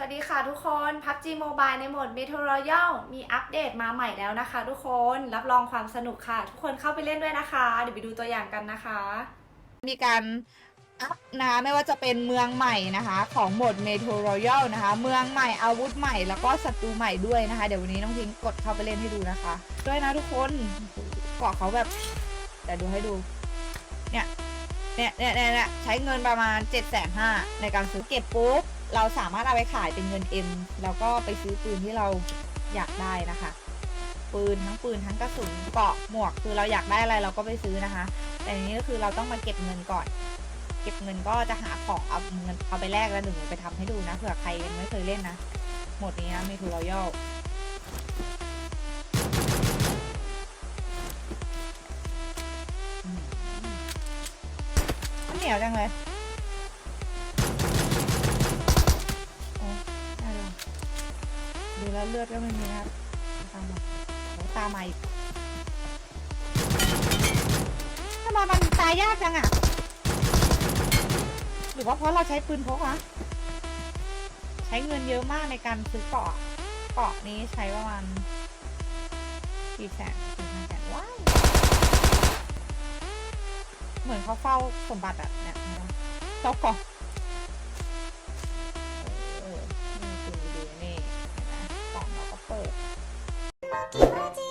สวัสดีค่ะทุกคน PUBG Mobile ในโหมด Battle Royale มีอัปเดตมาใหม่แล้วนะคะทุกคน รับรองความสนุกค่ะ ทุกคนเข้าไปเล่นด้วยนะคะ เดี๋ยวไปดูตัวอย่างกันนะคะ มีการอัพนะไม่ว่าจะเป็นเมืองใหม่นะคะ ของโหมด Metro Royal นะคะ เมืองใหม่อาวุธใหม่แล้วก็ศัตรูใหม่ด้วยนะคะ เดี๋ยววันนี้น้องพิงกดเข้าไปเล่นให้ดูนะคะ ด้วยนะทุกคนเกาะเขาแบบ แต่ดูให้ดู เนี่ยเนี่ยเนี่ยเนี่ยเนี่ยใช้เงินประมาณ7จ็ดแสนห้าในการซื้อเก็บปุ๊บ เราสามารถเอาไปขายเป็นเงินเอ็มแล้วก็ไปซื้อปืนที่เราอยากได้นะคะ ปืนทั้งปืนทั้งกระสุนเกาะหมวกคือเราอยากได้อะไรเราก็ไปซื้อนะคะ แต่อันนี้ก็คือเราต้องมาเก็บเงินก่อน เก็บเงินก็จะหาของเอาเงินเอาไปแลกแล้วหนึ่งไปทำให้ดูนะเผื่อใครยังไม่เคยเล่นนะหมดนี้นะมีทูรอยัลเหนียวจังเลย แล้วเลือดก็ไม่มีนะครับตามมาตามมาอีกทำไมมันตายยากจังอะ หรือว่าเพราะเราใช้ปืนพกอะใช้เงินเยอะมากในการซื้อเกาะเกาะนี้ใช้ประมาณกี่แสนสี่ห้าแสนว้าวเหมือนเขาเฝ้าสมบัติแบบเนี้ยเฝ้าเกาะ 気持ち